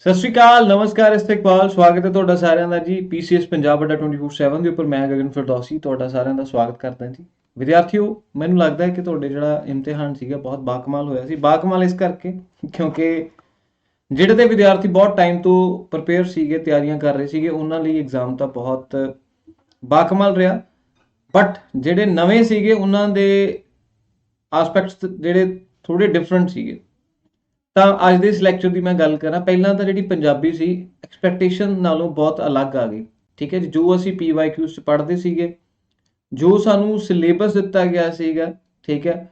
ਸਤਿ ਸ਼੍ਰੀ ਅਕਾਲ, ਨਮਸਕਾਰ ਇਸਤਕਬਾਲ ਸਵਾਗਤ ਹੈ ਤੁਹਾਡਾ ਸਾਰਿਆਂ ਦਾ ਜੀ। ਪੀਸੀਐਸ ਪੰਜਾਬ ਅੱਡਾ 24/7 ਦੇ ਉੱਪਰ ਮੈਂ ਗਗਨ ਫਿਰਦੌਸੀ, ਤੁਹਾਡਾ ਸਾਰਿਆਂ ਦਾ ਸਵਾਗਤ ਕਰਦਾ ਜੀ। ਵਿਦਿਆਰਥੀਓ, ਮੈਨੂੰ ਲੱਗਦਾ ਹੈ ਕਿ ਤੁਹਾਡੇ ਜਿਹੜਾ ਇਮਤਿਹਾਨ ਸੀਗਾ ਬਹੁਤ ਬਾਕਮਾਲ ਹੋਇਆ ਸੀ। ਬਾਕਮਾਲ ਇਸ ਕਰਕੇ ਕਿਉਂਕਿ ਜਿਹੜੇ ਤੇ ਵਿਦਿਆਰਥੀ ਬਹੁਤ ਟਾਈਮ ਤੋਂ ਪ੍ਰਪੇਅਰ ਸੀਗੇ, ਤਿਆਰੀਆਂ ਕਰ ਰਹੇ ਸੀਗੇ, ਉਹਨਾਂ ਲਈ ਐਗਜ਼ਾਮ ਤਾਂ ਬਹੁਤ ਬਾਕਮਾਲ ਰਿਹਾ। ਬਟ ਜਿਹੜੇ ਨਵੇਂ ਸੀਗੇ, ਉਹਨਾਂ ਦੇ ਆਸਪੈਕਟਸ ਜਿਹੜੇ ਥੋੜੇ ਡਿਫਰੈਂਟ ਸੀਗੇ। ਤਾਂ ਅੱਜ ਦੇ ਇਸ ਲੈਕਚਰ ਦੀ ਮੈਂ ਗੱਲ ਕਰਾਂ। ਪਹਿਲਾਂ ਤਾਂ ਜਿਹੜੀ ਪੰਜਾਬੀ ਸੀ ਐਕਸਪੈਕਟੇਸ਼ਨ ਨਾਲੋਂ ਬਹੁਤ ਅਲੱਗ ਆ ਗਈ। ਠੀਕ ਹੈ ਜੀ, ਜੋ ਅਸੀਂ ਪੀਵਾਈਕਿਊਸ ਚ ਪੜ੍ਹਦੇ ਸੀਗੇ, ਜੋ ਸਾਨੂੰ ਸਿਲੇਬਸ ਦਿੱਤਾ ਗਿਆ ਸੀਗਾ, ਠੀਕ ਹੈ,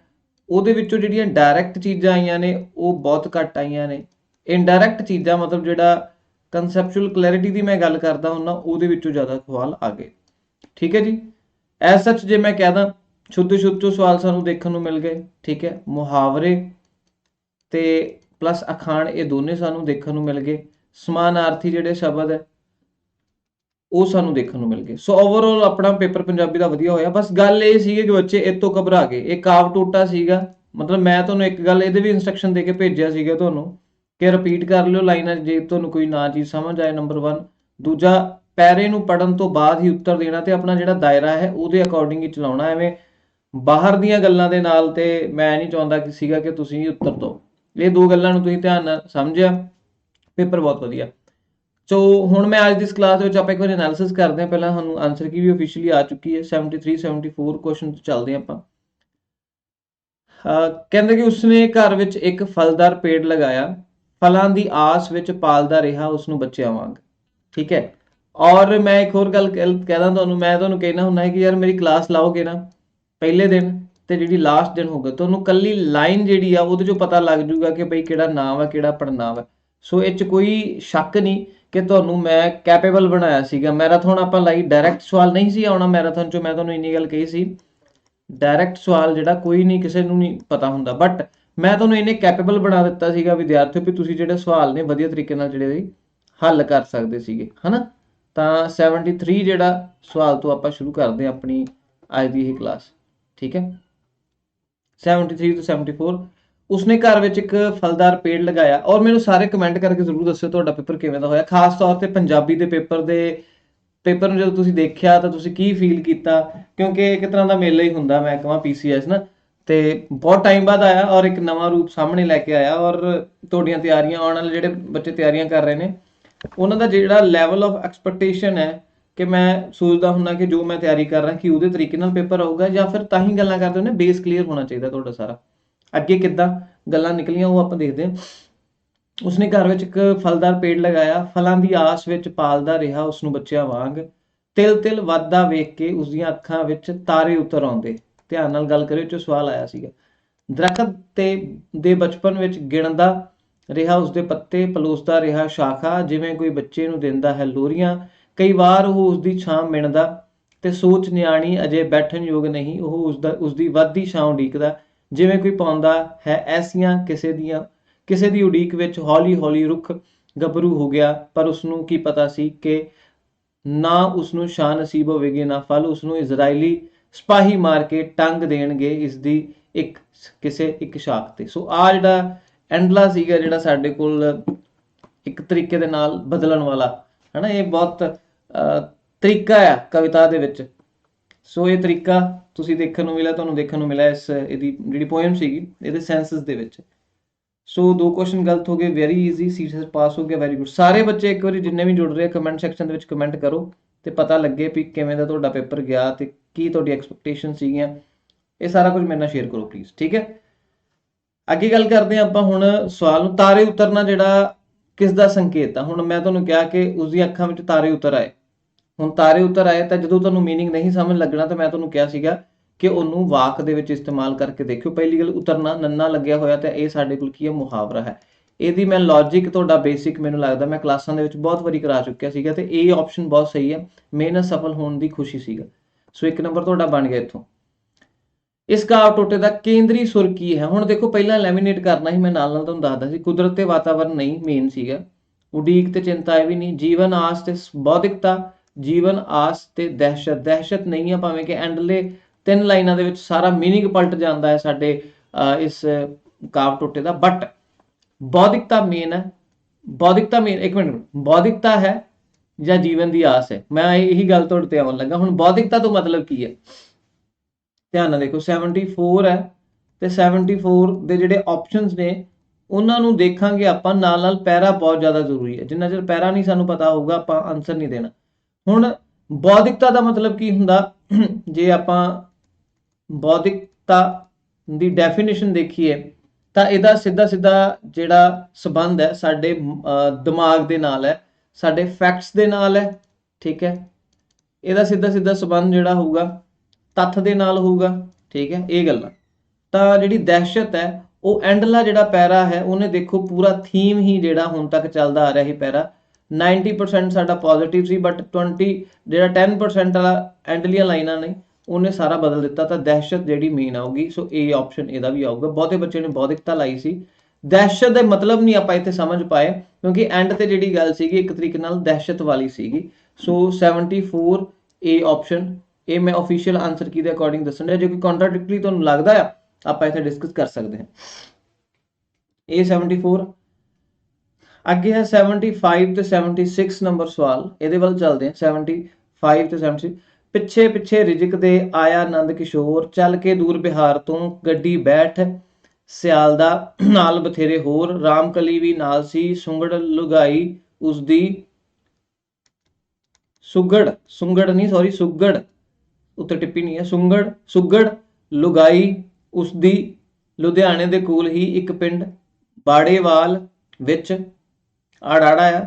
ਉਹਦੇ ਵਿੱਚੋਂ ਜਿਹੜੀਆਂ ਡਾਇਰੈਕਟ ਚੀਜ਼ਾਂ ਆਈਆਂ ਨੇ, ਉਹ ਬਹੁਤ ਘੱਟ ਆਈਆਂ ਨੇ। ਇਨਡਾਇਰੈਕਟ ਚੀਜ਼ਾਂ, ਮਤਲਬ ਜਿਹੜਾ ਕਨਸੈਪਚੁਅਲ ਕਲੈਰਿਟੀ ਦੀ ਮੈਂ ਗੱਲ ਕਰਦਾ ਹੁੰਨਾ ਉਹਦੇ ਵਿੱਚੋਂ ਜ਼ਿਆਦਾ ਸਵਾਲ ਆ ਗਏ। ਠੀਕ ਹੈ ਜੀ ਐਸ ਸੱਚ ਜੇ ਮੈਂ ਕਹਦਾ ਸ਼ੁੱਧ ਸ਼ੁੱਧ ਚੋਂ ਸਵਾਲ ਸਾਨੂੰ ਦੇਖਣ ਨੂੰ ਮਿਲ ਗਏ, ਠੀਕ ਹੈ, ਮੁਹਾਵਰੇ ਤੇ ਪਲੱਸ ਅਖਾਣ ਇਹ ਦੋਨੇ ਸਾਨੂੰ ਦੇਖਣ ਨੂੰ ਮਿਲ ਗਏ। ਸਮਾਨਾਰਥੀ ਜਿਹੜੇ ਸ਼ਬਦ ਹੈ, ਉਹ ਸਾਨੂੰ ਦੇਖਣ ਨੂੰ ਮਿਲ ਗਏ। ਸੋ ਓਵਰਆਲ ਆਪਣਾ ਪੇਪਰ ਪੰਜਾਬੀ ਦਾ ਵਧੀਆ ਹੋਇਆ। ਬਸ ਗੱਲ ਇਹ ਸੀਗੀ ਕਿ ਬੱਚੇ ਇਹ ਤੋਂ ਘਬਰਾ ਗਏ। ਇਹ ਕਾਵ ਟੋਟਾ ਸੀਗਾ। ਮਤਲਬ ਮੈਂ ਤੁਹਾਨੂੰ ਇੱਕ ਗੱਲ, ਇਹਦੇ ਵੀ ਇਨਸਟਰਕਸ਼ਨ ਦੇ ਕੇ ਭੇਜਿਆ ਸੀਗਾ ਤੁਹਾਨੂੰ ਕਿ ਰਿਪੀਟ ਕਰ ਲਿਓ ਲਾਈਨਾਂ 'ਚ ਜੇ ਤੁਹਾਨੂੰ ਕੋਈ ਨਾ ਚੀਜ਼ ਸਮਝ ਆਏ ਨੰਬਰ 1 ਦੂਜਾ, ਪੈਰੇ ਨੂੰ ਪੜਨ ਤੋਂ ਬਾਅਦ ਹੀ ਉੱਤਰ ਦੇਣਾ ਤੇ ਆਪਣਾ ਜਿਹੜਾ ਦਾਇਰਾ ਹੈ, ਉਹਦੇ ਅਕੋਰਡਿੰਗ ਹੀ ਚਲਾਉਣਾ। ਐਵੇਂ ਬਾਹਰ ਦੀਆਂ ਗੱਲਾਂ ਦੇ ਨਾਲ ਤੇ ਮੈਂ ਨਹੀਂ ਚਾਹੁੰਦਾ ਕਿ ਸੀਗਾ ਕਿ ਤੁਸੀਂ ਉੱਤਰ ਦਿਓ। ਇਹ ਦੋ ਗੱਲਾਂ ਨੂੰ ਤੁਸੀਂ ਧਿਆਨ ਨਾਲ ਸਮਝਿਆ, ਪੇਪਰ ਬਹੁਤ ਵਧੀਆ। ਸੋ ਹੁਣ ਮੈਂ ਅੱਜ ਦੀ ਕਲਾਸ ਦੇ ਵਿੱਚ ਆਪਾਂ ਇੱਕ ਵਾਰ ਐਨਾਲਿਸਿਸ ਕਰਦੇ ਹਾਂ। ਪਹਿਲਾਂ ਸਾਨੂੰ ਆਨਸਰ ਕੀ ਵੀ ਅਫੀਸ਼ੀਅਲੀ ਆ ਚੁੱਕੀ ਹੈ। 73 74 ਕੁਐਸਚਨ ਤੋਂ ਚੱਲਦੇ ਆਪਾਂ। ਕਹਿੰਦੇ ਕਿ ਉਸਨੇ ਘਰ ਵਿੱਚ ਇੱਕ ਫਲਦਾਰ ਪੇੜ ਲਗਾਇਆ। ਫਲਾਂ ਦੀ ਆਸ ਵਿੱਚ ਪਾਲਦਾ ਰਿਹਾ ਉਸ ਨੂੰ ਬੱਚਿਆਂ ਵਾਂਗ। ਠੀਕ ਹੈ? ਔਰ ਮੈਂ ਇੱਕ ਹੋਰ ਗੱਲ ਕਹਿ- ਕਹਿਦਾ ਤੁਹਾਨੂੰ। ਮੈਂ ਤੁਹਾਨੂੰ ਕਹਿਣਾ ਹੁੰਦਾ ਹੈ ਕਿ ਯਾਰ ਮੇਰੀ ਕਲਾਸ ਲਾਓਗੇ ਨਾ, ਪਹਿਲੇ ਦਿਨ ਤੇ ਜਿਹੜੀ ਲਾਸਟ ਦਿਨ ਹੋਊਗਾ ਤੁਹਾਨੂੰ ਕੱਲੀ ਲਾਈਨ ਜਿਹੜੀ ਆ, ਉਹਦੇ ਚੋਂ ਪਤਾ ਲੱਗ ਜੂਗਾ ਕਿ ਬਈ ਕਿਹੜਾ ਨਾਮ ਹੈ ਕਿਹੜਾ ਪੜਨਾਮ ਹੈ ਸੋ ਇਹ ਚ ਕੋਈ ਸ਼ੱਕ ਨਹੀਂ ਕਿ ਤੁਹਾਨੂੰ ਮੈਂ ਕੈਪੇਬਲ ਬਣਾਇਆ ਸੀਗਾ। ਮੈਰਾਥਨ ਆਪਾਂ ਲਾਈ ਡਾਇਰੈਕਟ ਸਵਾਲ ਨਹੀਂ ਸੀ ਆਉਣਾ ਮੈਰਾਥਨ ਚੋਂ, ਮੈਂ ਤੁਹਾਨੂੰ ਇੰਨੀ ਗੱਲ ਕਹੀ ਸੀ। ਡਾਇਰੈਕਟ ਸਵਾਲ ਜਿਹੜਾ ਕੋਈ ਨਹੀਂ, ਕਿਸੇ ਨੂੰ ਨਹੀਂ ਪਤਾ ਹੁੰਦਾ। ਬਟ ਮੈਂ ਤੁਹਾਨੂੰ ਇਹਨੇ ਕੈਪੇਬਲ ਬਣਾ ਦਿੱਤਾ ਸੀਗਾ ਵਿਦਿਆਰਥੀਓ ਵੀ ਤੁਸੀਂ ਜਿਹੜੇ ਸਵਾਲ ਨੇ ਵਧੀਆ ਤਰੀਕੇ ਨਾਲ ਜਿਹੜੇ ਹੱਲ ਕਰ ਸਕਦੇ ਸੀਗੇ, ਹਨਾ? ਤਾਂ 73 ਜਿਹੜਾ ਸਵਾਲ ਤੋਂ ਆਪਾਂ ਸ਼ੁਰੂ ਕਰਦੇ ਹਾਂ ਆਪਣੀ ਅੱਜ ਦੀ ਇਹ ਕਲਾਸ ਠੀਕ ਹੈ? 73 ਤੋਂ 74 ਉਸਨੇ ਘਰ ਵਿੱਚ ਇੱਕ ਫਲਦਾਰ ਪੇੜ ਲਗਾਇਆ। ਔਰ ਮੈਨੂੰ ਸਾਰੇ ਕਮੈਂਟ ਕਰਕੇ ਜ਼ਰੂਰ ਦੱਸਿਓ ਤੁਹਾਡਾ ਪੇਪਰ ਕਿਵੇਂ ਦਾ ਹੋਇਆ। ਖਾਸ ਤੌਰ ਤੇ ਪੰਜਾਬੀ ਦੇ ਪੇਪਰ ਦੇ, ਪੇਪਰ ਨੂੰ ਜਦੋਂ ਤੁਸੀਂ ਦੇਖਿਆ ਤਾਂ ਤੁਸੀਂ ਕੀ ਫੀਲ ਕੀਤਾ? ਕਿਉਂਕਿ ਇੱਕ ਤਰ੍ਹਾਂ ਦਾ ਮੇਲਾ ਹੀ ਹੁੰਦਾ ਮੈਂ ਕਹਾਂ ਪੀਸੀਐਸ ਨਾ। ਤੇ ਬਹੁਤ ਟਾਈਮ ਬਾਅਦ ਆਇਆ ਔਰ ਇੱਕ ਨਵਾਂ ਰੂਪ ਸਾਹਮਣੇ ਲੈ ਕੇ ਆਇਆ। ਔਰ ਤੁਹਾਡੀਆਂ ਤਿਆਰੀਆਂ ਆਉਣ ਵਾਲੇ ਜਿਹੜੇ ਬੱਚੇ ਤਿਆਰੀਆਂ ਕਰ ਰਹੇ ਨੇ, ਉਹਨਾਂ ਦਾ ਜਿਹੜਾ ਲੈਵਲ ਆਫ ਐਕਸਪੈਕਟੇਸ਼ਨ ਹੈ ਕਿ ਮੈਂ ਸੋਚਦਾ ਹੁੰਦਾ ਕਿ ਜੋ ਮੈਂ ਤਿਆਰੀ ਕਰ ਰਿਹਾ, ਕਿ ਉਹਦੇ ਤਰੀਕੇ ਨਾਲ ਪੇਪਰ ਆਊਗਾ ਜਾਂ ਫਿਰ ਤਾਂ ਹੀ ਗੱਲਾਂ ਕਰਦੇ ਹੁੰਦੇ ਬੇਸ ਕਲੀਅਰ ਹੋਣਾ ਚਾਹੀਦਾ ਤੁਹਾਡਾ ਸਾਰਾ। ਅੱਗੇ ਕਿੱਦਾਂ ਗੱਲਾਂ ਨਿਕਲੀਆਂ ਉਹ ਆਪਾਂ ਦੇਖਦੇ ਹਾਂ। ਉਸਨੇ ਘਰ ਵਿੱਚ ਇੱਕ ਫਲਦਾਰ ਪੇੜ ਲਗਾਇਆ, ਫਲਾਂ ਦੀ ਆਸ ਵਿੱਚ ਪਾਲਦਾ ਰਿਹਾ ਉਸ ਨੂੰ ਬੱਚਿਆਂ ਵਾਂਗ। ਤਿਲ ਤਿਲ ਵਾਧਾ ਵੇਖ ਕੇ ਉਸ ਦੀਆਂ ਅੱਖਾਂ ਵਿੱਚ ਤਾਰੇ ਉਤਰ ਆਉਂਦੇ। ਧਿਆਨ ਨਾਲ ਗੱਲ ਕਰਿਓ ਜੋ ਸਵਾਲ ਆਇਆ ਸੀਗਾ। ਦਰਖਤ ਤੇ, ਦੇ ਬਚਪਨ ਵਿੱਚ ਗਿਣਦਾ ਰਿਹਾ, ਉਸਦੇ ਪੱਤੇ ਪਲੋਸਦਾ ਰਿਹਾ, ਸ਼ਾਖਾ ਜਿਵੇਂ ਕੋਈ ਬੱਚੇ ਨੂੰ ਦਿੰਦਾ ਹੈ ਲੋਰੀਆਂ ਕਈ ਵਾਰ ਉਹ ਉਸਦੀ ਛਾਂ ਮਿਣਦਾ ਤੇ ਸੋਚ ਨਿਆਣੀ ਅਜੇ ਬੈਠਣ ਯੋਗ ਨਹੀਂ, ਉਹ ਉਸਦਾ, ਉਸਦੀ ਵੱਧਦੀ ਛਾਂ ਉਡੀਕਦਾ। ਜਿਵੇਂ ਕੋਈ ਪਾਉਂਦਾ ਹੈ ਐਸੀਆਂ ਕਿਸੇ ਦੀਆਂ, ਕਿਸੇ ਦੀ ਉਡੀਕ ਵਿੱਚ ਹੌਲੀ ਹੌਲੀ ਰੁੱਖ ਗੱਭਰੂ ਹੋ ਗਿਆ, ਪਰ ਉਸ ਨੂੰ ਕੀ ਪਤਾ ਸੀ ਕਿ ਨਾ ਉਸ ਨੂੰ ਸ਼ਾਨ ਨਸੀਬ ਹੋਵੇਗੀ, ਨਾ ਫਲ ਉਸ ਨੂੰ ਇਜ਼ਰਾਈਲੀ ਸਿਪਾਹੀ ਮਾਰ ਕੇ ਟੰਗ ਦੇਣਗੇ ਇਸ ਦੀ ਇੱਕ ਕਿਸੇ ਇੱਕ ਸ਼ਾਖ ਤੇ। ਸੋ ਆ ਜਿਹੜਾ ਐਂਡਲਾ ਸੀਗਾ, ਜਿਹੜਾ ਸਾਡੇ ਕੋਲ ਇੱਕ ਤਰੀਕੇ ਦੇ ਨਾਲ ਬਦਲਣ ਵਾਲਾ, ਹਨਾ, ਇਹ ਬਹੁਤ ਤਰੀਕਾ ਆ ਕਵਿਤਾ ਦੇ ਵਿੱਚ। ਸੋ ਇਹ ਤਰੀਕਾ ਤੁਸੀਂ ਦੇਖਣ ਨੂੰ ਮਿਲਿਆ, ਤੁਹਾਨੂੰ ਦੇਖਣ ਨੂੰ ਮਿਲਿਆ ਇਸ, ਇਹਦੀ ਜਿਹੜੀ ਪੋਇਮ ਸੀਗੀ, ਇਹਦੇ ਸੈਂਸਸ ਦੇ ਵਿੱਚ। ਸੋ ਦੋ ਕੁਐਸਚਨ ਗਲਤ ਹੋ ਗਏ ਵੈਰੀ ਈਜ਼ੀ ਸੀਟਸ ਪਾਸ ਹੋ ਗਿਆ ਵੈਰੀ ਗੁੱਡ ਸਾਰੇ ਬੱਚੇ ਇੱਕ ਵਾਰੀ ਜਿੰਨੇ ਵੀ ਜੁੜ ਰਹੇ ਕਮੈਂਟ ਸੈਕਸ਼ਨ ਦੇ ਵਿੱਚ ਕਮੈਂਟ ਕਰੋ ਤੇ ਪਤਾ ਲੱਗੇ ਵੀ ਕਿਵੇਂ ਦਾ ਤੁਹਾਡਾ ਪੇਪਰ ਗਿਆ ਤੇ ਕੀ ਤੁਹਾਡੀ ਐਕਸਪੈਕਟੇਸ਼ਨ ਸੀਗੀਆਂ। ਇਹ ਸਾਰਾ ਕੁਝ ਮੇਰੇ ਨਾਲ ਸ਼ੇਅਰ ਕਰੋ ਪਲੀਜ਼ ਠੀਕ ਹੈ? ਅੱਗੇ ਗੱਲ ਕਰਦੇ ਹਾਂ ਆਪਾਂ ਹੁਣ ਸਵਾਲ ਨੂੰ। ਤਾਰੇ ਉਤਰਨਾ ਜਿਹੜਾ ਕਿਸ ਦਾ ਸੰਕੇਤ ਆ ਹੁਣ ਮੈਂ ਤੁਹਾਨੂੰ ਕਿਹਾ ਕਿ ਉਸ ਦੀ ਅੱਖਾਂ ਵਿੱਚ ਤਾਰੇ ਉਤਰ ਆਏ ਹੁਣ ਤਾਰੇ ਉਤਰ ਆਏ ਤਾਂ ਜਦੋਂ ਤੁਹਾਨੂੰ मीनिंग ਨਹੀਂ ਸਮਝ ਲੱਗਣਾ ਤਾਂ ਮੈਂ ਤੁਹਾਨੂੰ ਕਿਹਾ ਸੀਗਾ ਕਿ ਉਹਨੂੰ ਵਾਕ ਦੇ ਵਿੱਚ ਇਸਤੇਮਾਲ ਕਰਕੇ ਦੇਖਿਓ ਪਹਿਲੀ ਗੱਲ ਉਤਰਨਾ ਨੰਨਾ ਲੱਗਿਆ ਹੋਇਆ ਤਾਂ ਇਹ ਸਾਡੇ ਕੋਲ ਕੀ ਹੈ ਮੁਹਾਵਰਾ ਹੈ ਇਹਦੀ ਮੈਂ ਲੌਜੀਕ ਤੁਹਾਡਾ ਬੇਸਿਕ ਮੈਨੂੰ ਲੱਗਦਾ ਮੈਂ ਕਲਾਸਾਂ ਦੇ ਵਿੱਚ ਬਹੁਤ ਵਾਰੀ ਕਰਾ ਚੁੱਕਿਆ ਸੀਗਾ ਤੇ ਇਹ ਆਪਸ਼ਨ ਬਹੁਤ ਸਹੀ ਹੈ ਮਿਹਨਤ ਸਫਲ ਹੋਣ ਦੀ ਖੁਸ਼ੀ ਸੀਗਾ ਸੋ ਇੱਕ ਨੰਬਰ ਤੁਹਾਡਾ ਬਣ ਗਿਆ ਇੱਥੋਂ ਇਸ ਕਾਵ ਟੋਟੇ ਦਾ ਕੇਂਦਰੀ ਸੁਰ ਕੀ ਹੈ ਹੁਣ ਦੇਖੋ ਪਹਿਲਾਂ ਲੈਮੀਨੇਟ ਕਰਨਾ ਸੀ ਮੈਂ ਨਾਲ ਨਾਲ ਤੁਹਾਨੂੰ ਦੱਸਦਾ ਸੀ ਕੁਦਰਤ ਤੇ ਵਾਤਾਵਰਣ ਨਹੀਂ ਮੇਨ ਸੀਗਾ ਉਡੀਕ ਤੇ ਚਿੰਤਾ ਇਹ ਵੀ ਨਹੀਂ ਜੀਵਨ ਆਸ ਤੇ ਬੌਧਿਕਤਾ ਜੀਵਨ ਆਸ ਤੇ ਦਹਿਸ਼ਤ ਦਹਿਸ਼ਤ ਨਹੀਂ ਆ ਭਾਵੇਂ ਕਿ ਐਂਡਲੇ ਤਿੰਨ ਲਾਈਨਾਂ ਦੇ ਵਿੱਚ ਸਾਰਾ मीनिंग ਪਲਟ ਜਾਂਦਾ ਹੈ ਸਾਡੇ ਅਹ, ਇਸ ਕਾਵ ਟੋਟੇ ਦਾ ਬਟ ਬੌਧਿਕਤਾ ਮੇਨ ਹੈ ਬੌਧਿਕਤਾ ਮੇਨ ਇੱਕ ਮਿੰਟ ਬੌਧਿਕਤਾ ਹੈ ਜਾਂ ਜੀਵਨ ਦੀ ਆਸ ਹੈ ਮੈਂ ਇਹ- ਇਹੀ ਗੱਲ ਤੁਹਾਡੇ ਤੇ ਆਉਣ ਲੱਗਾ ਹੁਣ ਬੌਧਿਕਤਾ ਤੋਂ ਮਤਲਬ ਕੀ ਹੈ ਧਿਆਨ ਨਾਲ ਦੇਖੋ 74 ਹੈ ਤੇ 74 ਦੇ ਜਿਹੜੇ ਆਪਸ਼ਨਸ ਨੇ, ਉਹਨਾਂ ਨੂੰ ਦੇਖਾਂਗੇ ਆਪਾਂ, ਨਾਲ ਨਾਲ ਪੈਰਾ ਬਹੁਤ ਜ਼ਿਆਦਾ ਜ਼ਰੂਰੀ ਹੈ। ਜਿੰਨਾ ਚਿਰ ਪੈਰਾ ਨਹੀਂ ਸਾਨੂੰ ਪਤਾ ਹੋਊਗਾ, ਆਪਾਂ ਆਨਸਰ ਨਹੀਂ ਦੇਣਾ। ਹੁਣ ਬੌਧਿਕਤਾ ਦਾ ਮਤਲਬ ਕੀ ਹੁੰਦਾ? ਜੇ ਆਪਾਂ ਬੌਧਿਕਤਾ ਦੀ ਡੈਫੀਨੇਸ਼ਨ ਦੇਖੀਏ, ਤਾਂ ਇਹਦਾ ਸਿੱਧਾ ਸਿੱਧਾ ਜਿਹੜਾ ਸਬੰਧ ਹੈ, ਸਾਡੇ ਦਿਮਾਗ ਦੇ ਨਾਲ ਹੈ, ਸਾਡੇ ਫੈਕਟਸ ਦੇ ਨਾਲ ਹੈ, ਠੀਕ ਹੈ? ਇਹਦਾ ਸਿੱਧਾ ਸਿੱਧਾ ਸਬੰਧ ਜਿਹੜਾ ਹੋਊਗਾ ਤੱਥ ਦੇ ਨਾਲ ਹੋਊਗਾ, ਠੀਕ ਹੈ, ਇਹ ਗੱਲਾਂ। ਤਾਂ ਜਿਹੜੀ ਦਹਿਸ਼ਤ ਹੈ, ਉਹ ਐਂਡਲਾ ਜਿਹੜਾ ਪੈਰਾ ਹੈ, ਉਹਨੇ ਦੇਖੋ ਪੂਰਾ ਥੀਮ ਹੀ ਜਿਹੜਾ ਹੁਣ ਤੱਕ ਚੱਲਦਾ ਆ ਰਿਹਾ ਇਹ ਪੈਰਾ। 90% ਸਾਡਾ ਪੋਜ਼ਿਟਿਵ ਸੀ ਬਟ 20 ਜਿਹੜਾ 10% ਵਾਲਾ ਐਂਡਲੀਆਂ ਲਾਈਨਾਂ ਨੇ, ਉਹਨੇ ਸਾਰਾ ਬਦਲ ਦਿੱਤਾ। ਤਾਂ ਦਹਿਸ਼ਤ ਜਿਹੜੀ ਮੇਨ ਆਊਗੀ ਸੋ ਇਹ ਆਪਸ਼ਨ ਇਹਦਾ ਵੀ ਆਊਗਾ। ਬਹੁਤੇ ਬੱਚੇ ਨੇ ਬੌਧਿਕਤਾ ਲਾਈ ਸੀ। ਦਹਿਸ਼ਤ ਦੇ ਮਤਲਬ ਨਹੀਂ ਆਪਾਂ ਇੱਥੇ ਸਮਝ ਪਾਏ, ਕਿਉਂਕਿ ਐਂਡ ਤੇ ਜਿਹੜੀ ਗੱਲ ਸੀਗੀ, ਇੱਕ ਤਰੀਕੇ ਨਾਲ ਦਹਿਸ਼ਤ ਵਾਲੀ ਸੀਗੀ। ਸੋ 74 ਏ ਆਪਸ਼ਨ ਇਹ ਮੈਂ ਅਫੀਸ਼ੀਅਲ ਆਨਸਰ ਕੀ ਦੇ ਅਕੋਰਡਿੰਗ ਦੱਸਣ ਰਿਹਾ ਜੋ ਕੋਈ ਕੰਟਰਾਡਿਕਟਰੀ ਤੁਹਾਨੂੰ ਲੱਗਦਾ ਆ, ਆਪਾਂ ਇੱਥੇ ਡਿਸਕਸ ਕਰ ਸਕਦੇ ਹਾਂ। ਇਹ 74 ਅੱਗੇ ਹੈ 75 ਤੇ 76 ਨੰਬਰ ਸਵਾਲ, ਇਹਦੇ ਵੱਲ ਚੱਲਦੇ ਹਾਂ 75 ਤੇ 76 ਪਿੱਛੇ ਪਿੱਛੇ ਰਿਜਕ ਦੇ ਆਇਆ ਨੰਦ ਕਿਸ਼ੋਰ, ਚੱਲ ਕੇ ਦੂਰ ਬਿਹਾਰ ਤੋਂ ਗੱਡੀ ਬੈਠ, ਸਿਆਲ ਦਾ ਨਾਲ ਬਥੇਰੇ ਹੋਰ, ਰਾਮਕਲੀ ਵੀ ਨਾਲ ਸੀ, ਸੁੰਗੜ ਲੁਗਾਈ ਉਸਦੀ, ਸੁਗੜ, ਸੁੰਗੜ ਨਹੀਂ ਸੌਰੀ ਸੁਗੜ। ਉੱਤੇ ਟਿੱਪੀ ਨਹੀਂ ਹੈ। ਸੁੰਗੜ, ਸੁਗੜ, ਲੁਗਾਈ, ਉਸਦੀ ਲੁਧਿਆਣੇ ਦੇ ਕੋਲ ਹੀ ਇੱਕ ਪਿੰਡ, ਬਾੜੇਵਾਲ ਵਿੱਚ ਆੜਾੜਾ ਆ।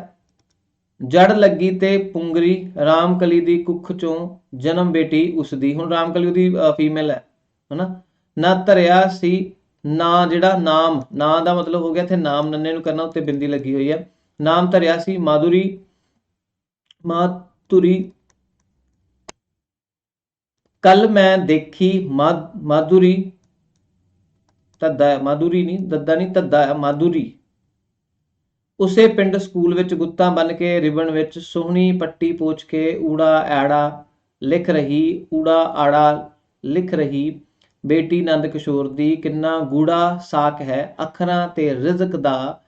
ਜੜ ਲੱਗੀ ਤੇ ਪੁੰਗਰੀ ਰਾਮਕਲੀ ਦੀ ਕੁੱਖ ਚੋਂ ਜਨਮ ਬੇਟੀ ਉਸਦੀ। ਹੁਣ ਰਾਮਕਲੀ ਉਹਦੀ ਫੀਮੇਲ ਹੈ, ਹਨਾ? ਨਾ ਧਰਿਆ ਸੀ, ਨਾ ਜਿਹੜਾ ਨਾਮ, ਨਾਂ ਦਾ ਮਤਲਬ ਹੋ ਗਿਆ ਇੱਥੇ ਨਾਮ, ਨੰਨੇ ਨੂੰ ਕਰਨਾ ਉੱਤੇ ਬਿੰਦੀ ਲੱਗੀ ਹੋਈ ਹੈ। ਨਾਮ ਧਰਿਆ ਸੀ ਮਾਧੁਰੀ ਮਾਤੁਰੀ ਕੱਲ ਮੈਂ ਦੇਖੀ ਮਾ- ਮਾਧੁਰੀ ਤੱਦਾ ਹੈ, ਮਾਧੁਰੀ ਨਹੀਂ, ਦੱਦਾ ਨਹੀਂ ਤੱਦਾ ਹੈ, ਮਾਧੁਰੀ। ਉਸੇ ਪਿੰਡ ਸਕੂਲ ਵਿੱਚ ਗੁੱਤਾਂ ਬਨ ਕੇ ਰਿਬਨ ਵਿੱਚ ਸੋਹਣੀ ਪੱਟੀ ਪੋਚ ਕੇ ਊੜਾ ਐੜਾ ਲਿਖ ਰਹੀ, ਊੜਾ ਆੜਾ ਲਿਖ ਰਹੀ, ਬੇਟੀ ਨੰਦ ਕਿਸ਼ੋਰ ਦੀ ਕਿੰਨਾ ਗੂੜਾ ਸਾਕ ਹੈ, ਅੱਖਰਾਂ ਤੇ ਰਿਜ਼ਕ ਦਾ।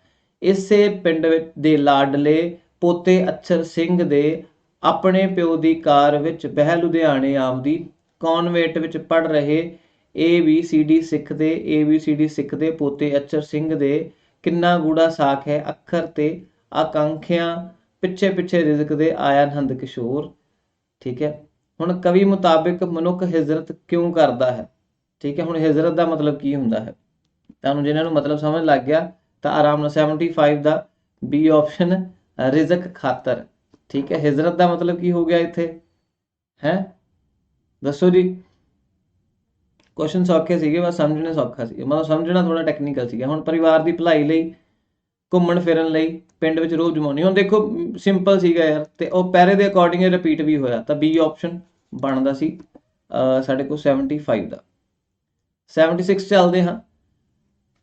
ਇਸੇ ਪਿੰਡ ਦੇ ਲਾਡਲੇ ਪੋਤੇ ਅਛਰ ਸਿੰਘ ਦੇ ਆਪਣੇ ਪਿਓ ਦੀ ਕਾਰ ਵਿੱਚ ਬਹਿ ਲੁਧਿਆਣੇ ਆਮਦੀ ਕਨਵੈਂਟ ਵਿੱਚ ਪੜ ਰਹੇ ਏ ਬੀ ਸੀ ਡੀ ਸਿੱਖ ਦੇ ਏ ਬੀ ਸੀ ਡੀ ਸਿੱਖ ਦੇ ਪੋਤੇ ਅਚਰ ਸਿੰਘ ਦੇ ਕਿੰਨਾ ਗੂੜਾ ਸਾਖ ਹੈ? ਅੱਖਰ ਤੇ ਆਕਾਂਖਿਆਂ ਪਿੱਛੇ ਪਿੱਛੇ ਰਿਜ਼ਕ ਦੇ ਆਇਆ ਨੰਦ ਕਿਸ਼ੋਰ। ਠੀਕ ਹੈ? ਹੁਣ ਕਵੀ ਮੁਤਾਬਿਕ ਮਨੁੱਖ ਹਿਜਰਤ ਕਿਉਂ ਕਰਦਾ ਹੈ? ਠੀਕ ਹੈ? ਹੁਣ ਹਿਜਰਤ ਦਾ ਮਤਲਬ ਕੀ ਹੁੰਦਾ ਹੈ? ਤੁਹਾਨੂੰ ਜਿਹਨਾਂ ਨੂੰ ਮਤਲਬ ਸਮਝ ਲੱਗ ਗਿਆ, ਤਾਂ ਆਰਾਮ ਨਾਲ 75 ਦਾ ਬੀ ਆਪਸ਼ਨ ਰਿਜ਼ਕ ਖਾਤਰ। ਠੀਕ ਹੈ? ਹਿਜਰਤ ਦਾ ਮਤਲਬ ਕੀ ਹੋ ਗਿਆ ਇੱਥੇ? ਹੈ? ਦੱਸੋ ਜੀ। ਕੁਐਸਚਨ ਸੌਖੇ ਸੀਗੇ, ਬਸ ਸਮਝਣੇ ਸੌਖਾ ਸੀ। ਮਤਲਬ ਸਮਝਣਾ ਥੋੜਾ ਟੈਕਨੀਕਲ ਸੀਗਾ। ਹੁਣ ਪਰਿਵਾਰ ਦੀ ਭਲਾਈ ਲਈ, ਘੁੰਮਣ ਫਿਰਨ ਲਈ, ਪਿੰਡ ਵਿੱਚ ਰੋਜ਼ ਜਮਾਉਣੀ ਹੁਣ ਦੇਖੋ ਸਿੰਪਲ ਸੀਗਾ ਯਾਰ। ਤੇ ਉਹ ਪੈਰੇ ਦੇ ਅਕੋਰਡਿੰਗ ਰਿਪੀਟ ਵੀ ਹੋਇਆ। ਤਾਂ ਬੀ ਆਪਸ਼ਨ ਬਣਦਾ ਸੀ, ਅਹ ਸਾਡੇ ਕੋਲ 75 ਦਾ। 76 ਚੱਲਦੇ ਹਾਂ।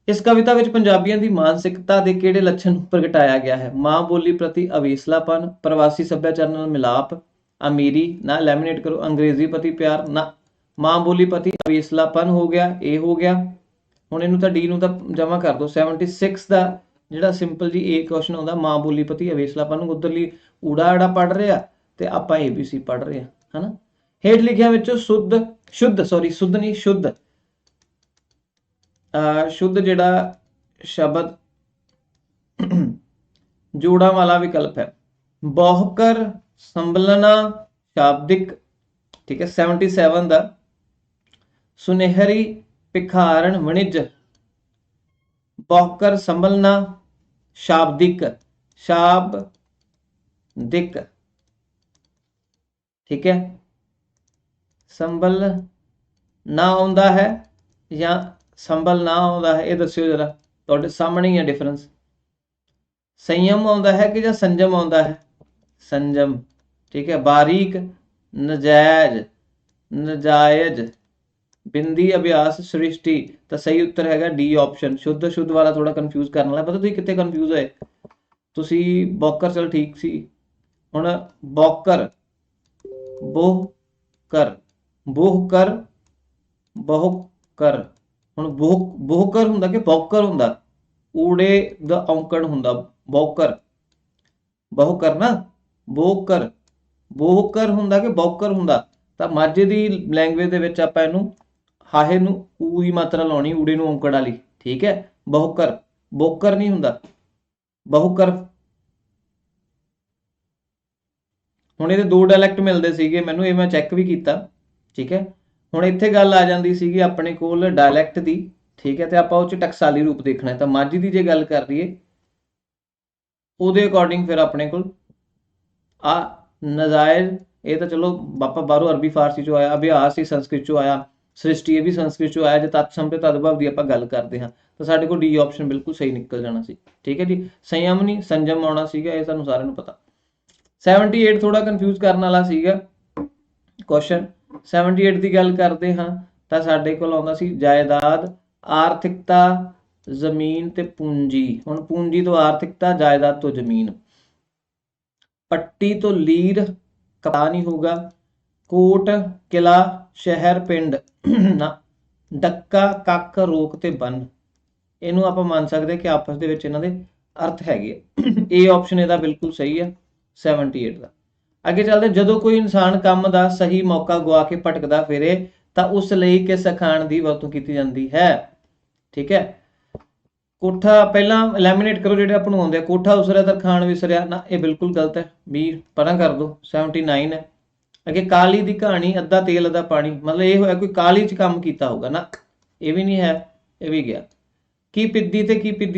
ਇਸ ਕਵਿਤਾ ਵਿੱਚ ਪੰਜਾਬੀਆਂ ਦੀ ਮਾਨਸਿਕਤਾ ਦੇ ਕਿਹੜੇ ਲੱਛਣ ਪ੍ਰਗਟਾਇਆ ਗਿਆ ਹੈ? ਮਾਂ ਬੋਲੀ ਪ੍ਰਤੀ ਅਵੇਸਲਾਪਨ, ਪ੍ਰਵਾਸੀ ਸੱਭਿਆਚਾਰ ਨਾਲ ਮਿਲਾਪ ਅਮੀਰੀ, ਨਾ ਲੈਮੀਨੇਟ ਕਰੋ, ਅੰਗਰੇਜ਼ੀ ਪ੍ਰਤੀ ਪਿਆਰ, ਨਾ ਮਾਂ ਬੋਲੀ ਪ੍ਰਤੀ ਅਵੇਸਲਾਪਨ ਹੋ ਗਿਆ, ਇਹ ਹੋ ਗਿਆ। ਹੁਣ ਇਹਨੂੰ ਤਾਂ ਡੀ ਨੂੰ ਤਾਂ ਜਮਾ ਕਰ ਦਿਓ 76 ਦਾ ਜਿਹੜਾ ਸਿੰਪਲ ਜੀ ਇਹ ਕੁਐਸਚਨ ਆਉਂਦਾ, ਮਾਂ ਬੋਲੀ ਪ੍ਰਤੀ ਅਵੇਸਲਾਪਨ ਨੂੰ ਉਧਰਲੀ ਊੜਾ ਆੜਾ ਪੜ ਰਿਹਾ ਤੇ ਆਪਾਂ ਏਬੀਸੀ ਪੜ ਰਹੇ ਹਾਂ, ਹਨਾ? ਹੇਠ ਲਿਖਿਆ ਵਿੱਚੋਂ ਸੁੱਧ, ਸ਼ੁੱਧ ਸੌਰੀ ਸੁੱਧ ਨਹੀਂ, ਸ਼ੁੱਧ। ਅਹ ਸ਼ੁੱਧ ਜਿਹੜਾ ਸ਼ਬਦ ਜੋੜਾਂ ਵਾਲਾ ਵਿਕਲਪ ਹੈ। ਬਹੁਕਰ ਸੰਬਲਨਾ ਸ਼ਾਬਦਿਕ, ਠੀਕ ਹੈ 77 ਦਾ। ਸੁਨਹਿਰੀ ਭਿਖਾਰਣ ਵਣਿਜ ਬੌਕਰ ਸੰਬਲਨਾ ਸ਼ਾਬਦਿਕ ਸ਼ਾਬਦਿਕ, ਠੀਕ ਹੈ। ਸੰਬਲ ਨਾ ਆਉਂਦਾ ਹੈ ਜਾਂ ਸੰਭਲ ਨਾ ਆਉਂਦਾ ਹੈ, ਇਹ ਦੱਸਿਓ ਜਰਾ। ਤੁਹਾਡੇ ਸਾਹਮਣੇ ਹੀ ਹੈ ਡਿਫਰੈਂਸ ਸੰਯਮ ਆਉਂਦਾ ਹੈ ਕਿ ਜਾਂ ਸੰਜਮ ਆਉਂਦਾ ਹੈ? ਸੰਜਮ, ਠੀਕ ਹੈ, ਬਾਰੀਕ, ਨਜਾਇਜ਼ ਨਜਾਇਜ਼, ਬਿੰਦੀ ਅਭਿਆਸ ਸ੍ਰਿਸ਼ਟੀ, ਤਾਂ ਸਹੀ ਉੱਤਰ ਹੈਗਾ ਡੀ ਆਪਸ਼ਨ ਸ਼ੁੱਧ ਸ਼ੁੱਧ ਵਾਲਾ ਥੋੜਾ ਕਨਫਿਊਜ਼ ਕਰਨ ਵਾਲਾ, ਪਤਾ ਤੁਸੀਂ ਕਿੱਥੇ ਕਨਫਿਊਜ਼ ਹੋਏ? ਤੁਸੀਂ ਬੌਕਰ, ਚਲ ਠੀਕ ਸੀ, ਹੁਣ ਬੌਕਰ ਬੋਹ ਕਰ ਬੋਹ ਕਰ ਬਹੁ ਕਰ ਹੁਣ ਬੋਹ ਬੋਹ ਕਰ ਹੁੰਦਾ ਕਿ ਬੌਕਰ ਹੁੰਦਾ? ਊੜੇ ਦਾ ਔਂਕੜ ਹੁੰਦਾ, ਬੌਕਰ, ਬਹੁਕਰ ਨਾ? ਬੋਕਰ ਬੋਕਰ ਹੁੰਦਾ ਕਿ ਬੌਕਰ ਹੁੰਦਾ? ਤਾਂ ਮਾਝੇ ਦੀ ਲੈਂਗੁਏਜ ਦੇ ਵਿੱਚ ਆਪਾਂ ਇਹਨੂੰ ਹਾਹੇ ਨੂੰ ਊ ਦੀ ਮਾਤਰਾ ਲਾਉਣੀ, ਊੜੇ ਨੂੰ ਔਂਕੜ ਵਾਲੀ, ਠੀਕ ਹੈ? ਬਹੁਕਰ, ਬੋਕਰ ਨਹੀਂ ਹੁੰਦਾ। ਬਹੁਕਰ। ਹੁਣ ਇਹਦੇ ਦੋ ਡਾਇਲੈਕਟ ਮਿਲਦੇ ਸੀਗੇ, ਮੈਨੂੰ ਇਹ ਮੈਂ ਚੈੱਕ ਵੀ ਕੀਤਾ, ਠੀਕ ਹੈ? ਹੁਣ ਇੱਥੇ ਗੱਲ ਆ ਜਾਂਦੀ ਸੀਗੀ ਆਪਣੇ ਕੋਲ ਡਾਇਲੈਕਟ ਦੀ, ਠੀਕ ਹੈ? ਤੇ ਆਪਾਂ ਉਹ ਚ ਟਕਸਾਲੀ ਰੂਪ ਦੇਖਣਾ ਹੈ। ਤਾਂ ਮਾਝੀ ਦੀ ਜੇ ਗੱਲ ਕਰ ਲਈਏ, ਉਹਦੇ ਅਕੋਰਡਿੰਗ ਫਿਰ ਆਪਣੇ ਕੋਲ ਆ ਨਜ਼ਾਇਰ ਇਹ ਤਾਂ ਚਲੋ ਬਾਪਾ ਬਾਹਰੋਂ ਅਰਬੀ, ਫਾਰਸੀ ਚੋਂ ਆਇਆ, ਅਭਿਆਸ ਹੀ ਸੰਸਕ੍ਰਿਤ ਚੋਂ ਆਇਆ, ਸ੍ਰਿਸ਼ਟੀ ਇਹ ਵੀ ਸੰਸਕ੍ਰਿਤ ਚੋਂ ਆਇਆ, ਜੇ ਤਤ ਤੇ ਤਦਭਵ ਦੀ ਆਪਾਂ ਗੱਲ ਕਰਦੇ ਹਾਂ, ਤਾਂ ਸਾਡੇ ਕੋਲ ਡੀ ਆਪਸ਼ਨ ਬਿਲਕੁਲ ਸਹੀ ਨਿਕਲ ਜਾਣਾ ਸੀ, ਠੀਕ ਹੈ ਜੀ? ਸੰਯਮ ਨਹੀਂ ਸੰਜਮ ਆਉਣਾ ਸੀਗਾ, ਇਹ ਸਾਨੂੰ ਸਾਰਿਆਂ ਨੂੰ ਪਤਾ। 78 ਥੋੜਾ ਕਨਫਿਊਜ਼ ਕਰਨ ਵਾਲਾ ਸੀਗਾ ਕੁਐਸਚਨ 78 ਦੀ ਗੱਲ ਕਰਦੇ ਹਾਂ, ਤਾਂ ਸਾਡੇ ਕੋਲ ਆਉਂਦਾ ਸੀ ਜਾਇਦਾਦ, ਆਰਥਿਕਤਾ, ਜ਼ਮੀਨ ਤੇ ਪੂੰਜੀ। ਹੁਣ ਪੂੰਜੀ ਤੋਂ ਆਰਥਿਕਤਾ, ਜਾਇਦਾਦ ਤੋਂ ਜ਼ਮੀਨ। ਪੱਟੀ ਤੋਂ ਲੀਰ ਕਪਾ ਨਹੀਂ ਹੋਗਾ ਕੋਟ, ਕਿਲਾ, ਸ਼ਹਿਰ, ਪਿੰਡ। ਡੱਕਾ ਕੱਕ ਰੋਕ ਤੇ ਬੰਨ। ਇਹਨੂੰ ਆਪਾਂ ਮੰਨ ਸਕਦੇ ਕਿ ਆਪਸ ਦੇ ਵਿੱਚ ਇਹਨਾਂ ਦੇ ਅਰਥ ਹੈਗੇ ਇਹ ਆਪਸ਼ਨ ਇਹਦਾ ਬਿਲਕੁਲ ਸਹੀ ਹੈ 78 ਦਾ। ਅੱਗੇ ਚੱਲਦੇ ਜਦੋਂ ਕੋਈ ਇਨਸਾਨ ਕੰਮ ਦਾ ਸਹੀ ਮੌਕਾ ਗਵਾ ਕੇ ਭਟਕਦਾ ਫਿਰੇ, ਤਾਂ ਉਸ ਲਈ ਕਿਸ ਅਖਾਣ ਦੀ ਵਰਤੋਂ ਕੀਤੀ ਜਾਂਦੀ ਹੈ? ਠੀਕ ਹੈ। ਕੋਠਾ ਪਹਿਲਾਂ ਲੈਮੀਨੇਟ ਕਰੋ ਜਿਹੜੇ ਆਪਾਂ ਨੂੰ ਆਉਂਦੇ ਆ। ਕੋਠਾ ਉਸਰਿਆ ਤਾਂ ਵਿਸਰਿਆ। ਨਾ, ਇਹ ਬਿਲਕੁਲ ਗਲਤ ਹੈ। ਵੀ ਪਰਾਂ ਕਰ ਦੋ। 79 ਹੈ। ਅੱਗੇ ਕਾਲੀ ਦੀ ਕਹਾਣੀ, ਅੱਧਾ ਤੇਲ, ਅੱਧਾ ਪਾਣੀ। ਮਤਲਬ ਇਹ ਹੋਇਆ ਕੋਈ ਕਾਲੀ ਚ ਕੰਮ ਕੀਤਾ ਹੋਊਗਾ। ਨਾ, ਇਹ ਵੀ ਨਹੀਂ ਹੈ, ਇਹ ਵੀ ਗਿਆ। ਕੀ ਪਿੱਦੀ ਤੇ ਕੀ ਪਿੱਦੀ